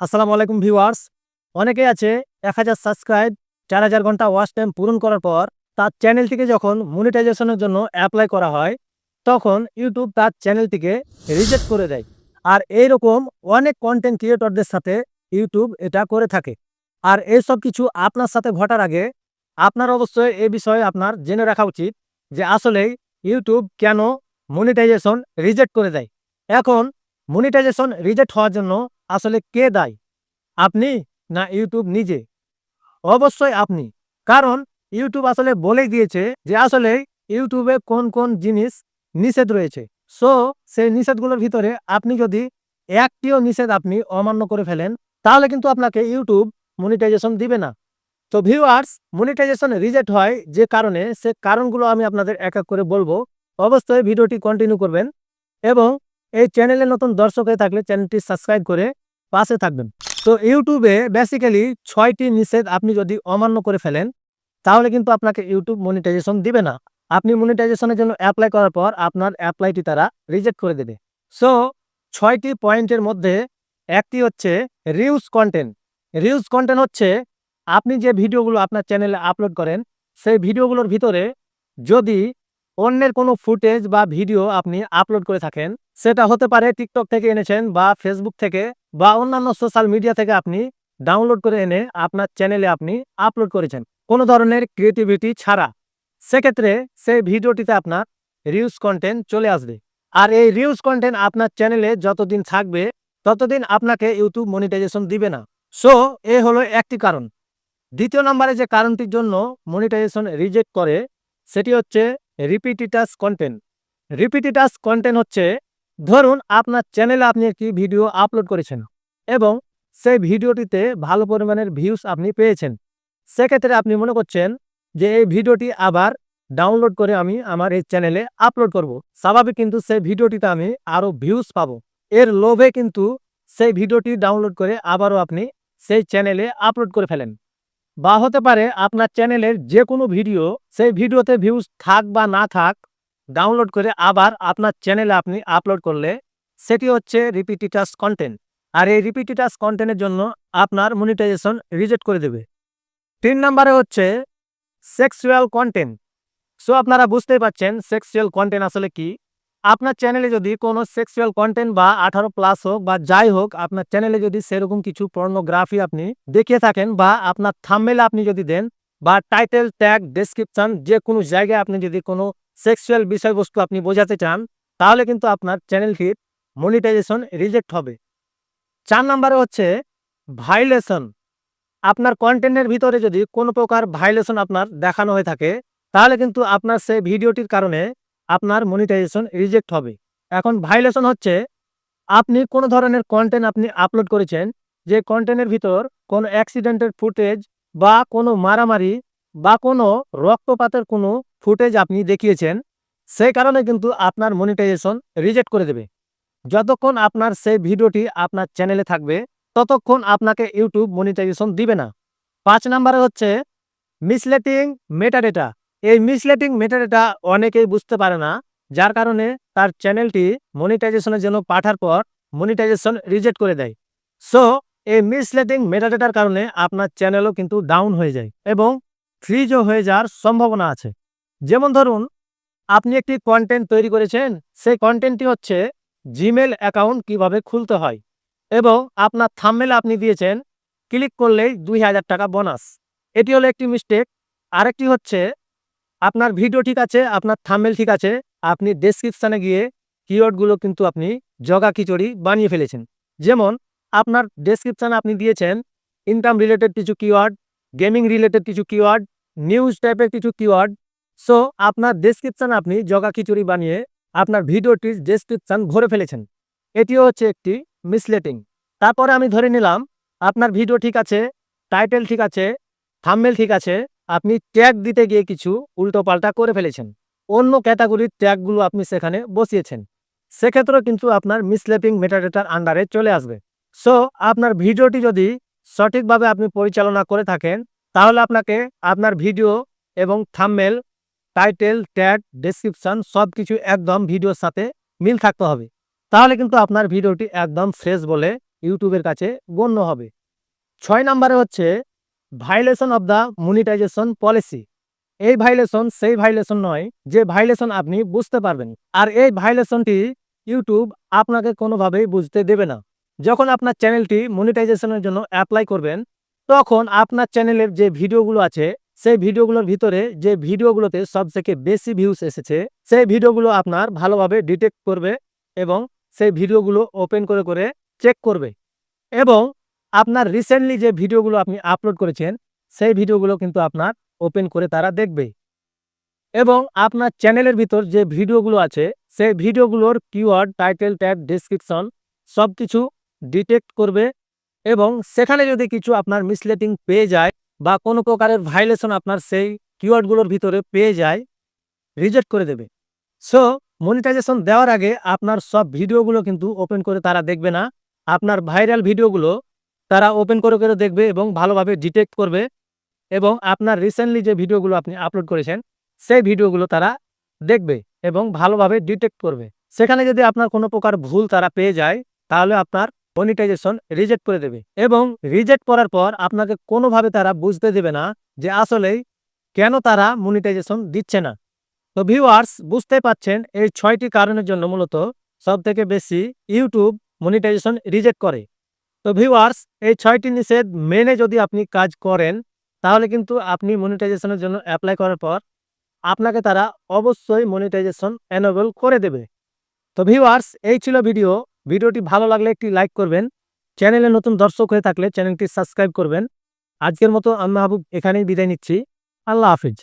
আসসালামু আলাইকুম ভিউয়ার্স। অনেকে আছে এক হাজার সাবস্ক্রাইব, চার হাজার ঘণ্টা ওয়াচ টাইম পূরণ করার পর তার চ্যানেলটিকে যখন মনিটাইজেশনের জন্য অ্যাপ্লাই করা হয়, তখন ইউটিউব তার চ্যানেলটিকে রিজেক্ট করে দেয়। আর এইরকম অনেক কন্টেন্ট ক্রিয়েটরদের সাথে ইউটিউব এটা করে থাকে। আর এইসব কিছু আপনার সাথে ঘটার আগে আপনার অবশ্যই এ বিষয়ে আপনার জেনে রাখা উচিত যে আসলে ইউটিউব কেন মনিটাইজেশন রিজেক্ট করে দেয়। এখন মনিটাইজেশন রিজেক্ট হওয়ার জন্য আসলে কে দায়? আপনি না ইউটিউব নিজে? অবশ্যই আপনি। কারণ ইউটিউব আসলে বলে দিয়েছে যে আসলে ইউটিউবে কোন কোন জিনিস নিষেধ রয়েছে। সো, সেই নিষেধগুলোর ভিতরে আপনি যদি একটিও নিষেধ আপনি অমান্য করে ফেলেন, তাহলে কিন্তু আপনাকে ইউটিউব মনিটাইজেশন দিবে না। তো ভিউয়ার্স, মনিটাইজেশন রিজেক্ট হয় যে কারণে, সে কারণগুলো আমি আপনাদের এক এক করে বলব। অবশ্যই ভিডিওটি কন্টিনিউ করবেন এবং এই চ্যানেলে নতুন দর্শক হয়ে থাকলে চ্যানেলটি সাবস্ক্রাইব করে পাশে থাকবেন। তো ইউটিউবে বেসিক্যালি ছয়টি নিষেধ আপনি যদি অমান্য করে ফেলেন, তাহলে কিন্তু আপনাকে ইউটিউব মনিটাইজেশন দিবে না। আপনি মনিটাইজেশনের জন্য অ্যাপ্লাই করার পর আপনার অ্যাপ্লাইটি তারা রিজেক্ট করে দেবে। সো ছয়টি পয়েন্টের মধ্যে একটি হচ্ছে রিউজ কন্টেন্ট রিউজ কন্টেন্ট হচ্ছে আপনি যে ভিডিওগুলো আপনার চ্যানেলে আপলোড করেন, সেই ভিডিওগুলোর ভিতরে যদি অন্যের কোনো ফুটেজ বা ভিডিও আপনি আপলোড করে থাকেন, সেটা হতে পারে টিকটক থেকে এনেছেন বা ফেসবুক থেকে বা অন্যান্য সোশ্যাল মিডিয়া থেকে আপনি ডাউনলোড করে এনে আপনার চ্যানেলে আপনি আপলোড করেছেন। কোনো ধরনের ক্রিয়েটিভিটি ছাড়া। সেক্ষেত্রে সেই ভিডিওটিতে আপনার রিউজ কন্টেন্ট চলে আসবে। আর এই রিউজ কন্টেন্ট আপনার চ্যানেলে যতদিন থাকবে, ততদিন আপনাকে ইউটিউব মনিটাইজেশন দিবে না। সো এ হলো একটি কারণ। দ্বিতীয় নম্বরে যে কারণটির জন্য মনিটাইজেশন রিজেক্ট করে, সেটি হচ্ছে রিপিটিটাস কন্টেন্ট রিপিটিটাস কন্টেন্ট হচ্ছে ধরুন আপনার চ্যানেলে আপনি একটি ভিডিও আপলোড করেছেন এবং সেই ভিডিওটিতে ভালো পরিমাণের ভিউস আপনি পেয়েছেন। সেক্ষেত্রে আপনি মনে করছেন যে এই ভিডিওটি আবার ডাউনলোড করে আমি আমার এই চ্যানেলে আপলোড করব। স্বাভাবিক কিন্তু সেই ভিডিওটিতে আমি আরও ভিউস পাব। এর লোভে কিন্তু সেই ভিডিওটি ডাউনলোড করে আবারও আপনি সেই চ্যানেলে আপলোড করে ফেলেন। বা হতে পারে আপনার চ্যানেলের যে কোনো ভিডিও সেই ভিডিওতে ভিউজ থাক বা না থাক ডাউনলোড করে আবার আপনার চ্যানেলে আপনি আপলোড করলে সেটি হচ্ছে রিপিটিটাস কন্টেন্ট আর এই রিপিটিটাস কন্টেন্টের জন্য আপনার মনিটাইজেশন রিজেক্ট করে দেবে। তিন নম্বরে হচ্ছে সেক্সুয়াল কন্টেন্ট সো আপনারা বুঝতেই পারছেন সেক্সুয়াল কন্টেন্ট আসলে কি। আপনার চ্যানেলে যদি কোনো সেক্সুয়াল কন্টেন্ট বা আঠারো প্লাস হোক বা যাই হোক, আপনার চ্যানেলে যদি সেরকম কিছু পর্নোগ্রাফি আপনি দেখিয়ে থাকেন বা আপনার থামমেলে আপনি যদি দেন বা টাইটেল ট্যাগ ডেসক্রিপশন যে কোনো জায়গায় আপনি যদি কোনো সেক্সুয়াল বিষয়বস্তু আপনি বোঝাতে চান, তাহলে কিন্তু আপনার চ্যানেলটির মনিটাইজেশন রিজেক্ট হবে। চার নম্বরে হচ্ছে ভাইলেশন। আপনার কন্টেন্টের ভিতরে যদি কোনো প্রকার ভাইলেশন আপনার দেখানো হয়ে থাকে, তাহলে কিন্তু আপনার সেই ভিডিওটির কারণে আপনার মনিটাইজেশন রিজেক্ট হবে। এখন ভাইলেশন হচ্ছে, আপনি কোনো ধরনের কন্টেন্ট আপনি আপলোড করেছেন, যে কন্টেন্টের ভিতর কোনো অ্যাক্সিডেন্টের ফুটেজ বা কোনো মারামারি বা কোনো রক্তপাতের কোনো ফুটেজ আপনি দেখিয়েছেন, সেই কারণে কিন্তু আপনার মনিটাইজেশন রিজেক্ট করে দেবে। যতক্ষণ আপনার সেই ভিডিওটি আপনার চ্যানেলে থাকবে, ততক্ষণ আপনাকে ইউটিউব মনিটাইজেশন দিবে না। পাঁচ নম্বরে হচ্ছে মিসলেটিং মেটাডেটা এই মিসলেটিং মেটাডেটা অনেকেই বুঝতে পারে না, যার কারণে তার চ্যানেলটি মনিটাইজেশনের জন্য পাঠার পর মনিটাইজেশন রিজেক্ট করে দেয়। সো এই মিসলেটিং মেটাডেটার কারণে আপনার চ্যানেলও কিন্তু ডাউন হয়ে যায় এবং ফ্রিজও হয়ে যাওয়ার সম্ভাবনা আছে। যেমন ধরুন, আপনি একটি কন্টেন্ট তৈরি করেছেন, সেই কন্টেন্টটি হচ্ছে জিমেল অ্যাকাউন্ট কীভাবে খুলতে হয় এবং আপনার থামমেলে আপনি দিয়েছেন ক্লিক করলেই দুই হাজার টাকা বোনাস এটি হলো একটি মিস্টেক আরেকটি হচ্ছে, আপনার ভিডিও ঠিক আছে, আপনার থামমেল ঠিক আছে, আপনি ডেসক্রিপশানে গিয়ে কিওয়ার্ডগুলো কিন্তু আপনি জগা খিচুড়ি বানিয়ে ফেলেছেন। যেমন, আপনার ডেসক্রিপশানে আপনি দিয়েছেন ইনকাম রিলেটেড কিছু কিওয়ার্ড গেমিং রিলেটেড কিছু কিওয়ার্ড নিউজ টাইপের কিছু কিওয়ার্ড সো আপনার ডেসক্রিপশান আপনি জগা খিচুড়ি বানিয়ে আপনার ভিডিওটির ডেসক্রিপশান ভরে ফেলেছেন। এটিও হচ্ছে একটি মিসলেটিং তারপরে আমি ধরে নিলাম, আপনার ভিডিও ঠিক আছে টাইটেল ঠিক আছে থামমেল ঠিক আছে, আপনি ট্যাগ দিতে গিয়ে কিছু উল্টোপাল্টা করে ফেলেছেন। অন্য ক্যাটাগরির ট্যাগগুলো আপনি সেখানে বসিয়েছেন। সেক্ষেত্রেও কিন্তু আপনার মিসলেপিং মেটাডেটার আন্ডারে চলে আসবে। সো আপনার ভিডিওটি যদি সঠিকভাবে আপনি পরিচালনা করে থাকেন তাহলে আপনাকে আপনার ভিডিও এবং থামমেল টাইটেল ট্যাগ ডেসক্রিপশন সব কিছু একদম ভিডিওর সাথে মিল থাকতে হবে। তাহলে কিন্তু আপনার ভিডিওটি একদম ফ্রেশ বলে ইউটিউবের কাছে গণ্য হবে। ছয় নম্বরে হচ্ছে violation of the monetisation policy এই ভাইলেশন সেই ভাইলেশন নয় যে ভাইলেশন আপনি বুঝতে পারবেন। আর এই ভাইলেশনটি ইউটিউব আপনাকে কোনোভাবেই বুঝতে দেবে না। যখন আপনার চ্যানেলটি মনিটাইজেশনের জন্য অ্যাপ্লাই করবেন তখন আপনার চ্যানেলের যে ভিডিওগুলো আছে, সেই ভিডিওগুলোর ভিতরে যে ভিডিওগুলোতে সব থেকে বেশি ভিউস এসেছে, সেই ভিডিওগুলো আপনার ভালোভাবে ডিটেক্ট করবে এবং সেই ভিডিওগুলো ওপেন করে করে চেক করবে। এবং আপনার রিসেন্টলি যে ভিডিওগুলো আপনি আপলোড করেছেন, সেই ভিডিওগুলো কিন্তু আপনার ওপেন করে তারা দেখবে। এবং আপনার চ্যানেলের ভিতর যে ভিডিওগুলো আছে, সেই ভিডিওগুলোর কিওয়ার্ড টাইটেল ট্যাগ ডেসক্রিপশন সব কিছু ডিটেক্ট করবে এবং সেখানে যদি কিছু আপনার মিসলেটিং পেয়ে যায় বা কোনো প্রকারের ভাইলেশন আপনার সেই কিওয়ার্ডগুলোর ভিতরে পেয়ে যায় রিজেক্ট করে দেবে। সো মনিটাইজেশন দেওয়ার আগে আপনার সব ভিডিওগুলো কিন্তু ওপেন করে তারা দেখবে না। আপনার ভাইরাল ভিডিওগুলো তারা ওপেন করে করে দেখবে এবং ভালোভাবে ডিটেক্ট করবে এবং আপনার রিসেন্টলি যে ভিডিওগুলো আপনি আপলোড করেছেন, সেই ভিডিওগুলো তারা দেখবে এবং ভালোভাবে ডিটেক্ট করবে। সেখানে যদি আপনার কোনো প্রকার ভুল তারা পেয়ে যায়, তাহলে আপনার মনিটাইজেশন রিজেক্ট করে দেবে। এবং রিজেক্ট করার পর আপনাকে কোনোভাবে তারা বুঝতে দেবে না যে আসলেই কেন তারা মনিটাইজেশন দিচ্ছে না। তো ভিউয়ার্স বুঝতে পাচ্ছেন এই ছয়টি কারণের জন্য মূলত সব থেকে বেশি ইউটিউব মনিটাইজেশন রিজেক্ট করে। তো ভিউয়ার্স এই ছয়টি নিষেধ মেনে যদি আপনি কাজ করেন, তাহলে কিন্তু আপনি মনিটাইজেশনের জন্য অ্যাপ্লাই করার পর আপনাকে তারা অবশ্যই মনিটাইজেশন এনেবল করে দেবে। তো ভিউয়ার্স এই ছিল ভিডিও ভিডিওটি ভালো লাগলে একটি লাইক করবেন। চ্যানেলে নতুন দর্শক হয়ে থাকলে চ্যানেলটি সাবস্ক্রাইব করবেন। আজকের মতো আমি মাহবুব এখানেই বিদায় নিচ্ছি। আল্লাহ হাফিজ।